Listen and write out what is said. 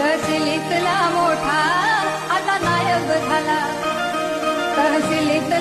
तहसीलीतला मोठा आता नायक झाला. तहसीलीत